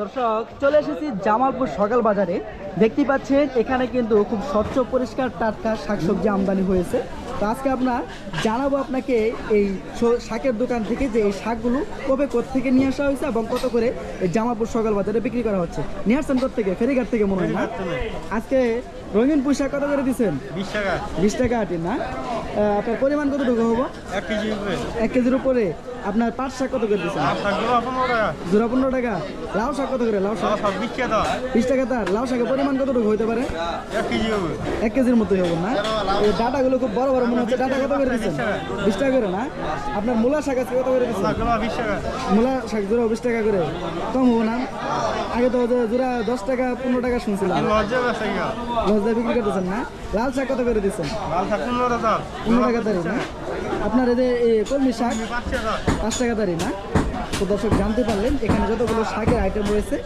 দর্শক চলে এসেছি জামালপুর সকাল বাজারে। দেখতে পাচ্ছেন এখানে কিন্তু খুব স্বচ্ছ পরিষ্কার টাটকা শাকসবজি আমদানি হয়েছে। তো আজকে আপনার জানাব আপনাকে এই শাকের দোকান থেকে যে এই শাকগুলো কবে থেকে নিয়ে আসা হয়েছে এবং কত করে এই জামালপুর সকাল বাজারে বিক্রি করা হচ্ছে। নিয়ে আসছেন থেকে ফেরিঘাট থেকে মনে হয় না? আজকে রঙিন পুঁইশাক কত করে দিচ্ছেন? বিশ টাকা। বিশ টাকা আটি না? আপনার পরিমাণ কতটুকু হব? এক কেজি এক কেজির উপরে। আপনার পাট শাক কত করে দিচ্ছেন? টাকা। জোড়া পনেরো টাকা। লাউ শাক কত করে? লাউ শাক? বিশ টাকা তার লাউ শাকের পরিমাণ কতটুকু হইতে পারে? এক কেজির মতোই হবে না? এই ডাটাগুলো খুব বড় বড় মনে হচ্ছে। ডাটা কত করে দিচ্ছেন? বিশ টাকা করে না? আপনার মূলা শাক আজকে কত করে দিচ্ছেন? মূলা শাক জোড়া বিশ টাকা করে। কম হব না? আগে তো জোড়া দশ টাকা পনেরো টাকা শুনছিলাম। লজ্জা বিক্রি করতেছেন না? লাল শাক কত করে দিচ্ছেন? পনেরো টাকা। তারিখ তারি না? আপনার এদের এই কলমি শাক পাঁচ টাকা। পাঁচ টাকা তারি না? তো দর্শক জানতে পারলেন এখানে যতগুলো শাকের আইটেম রয়েছে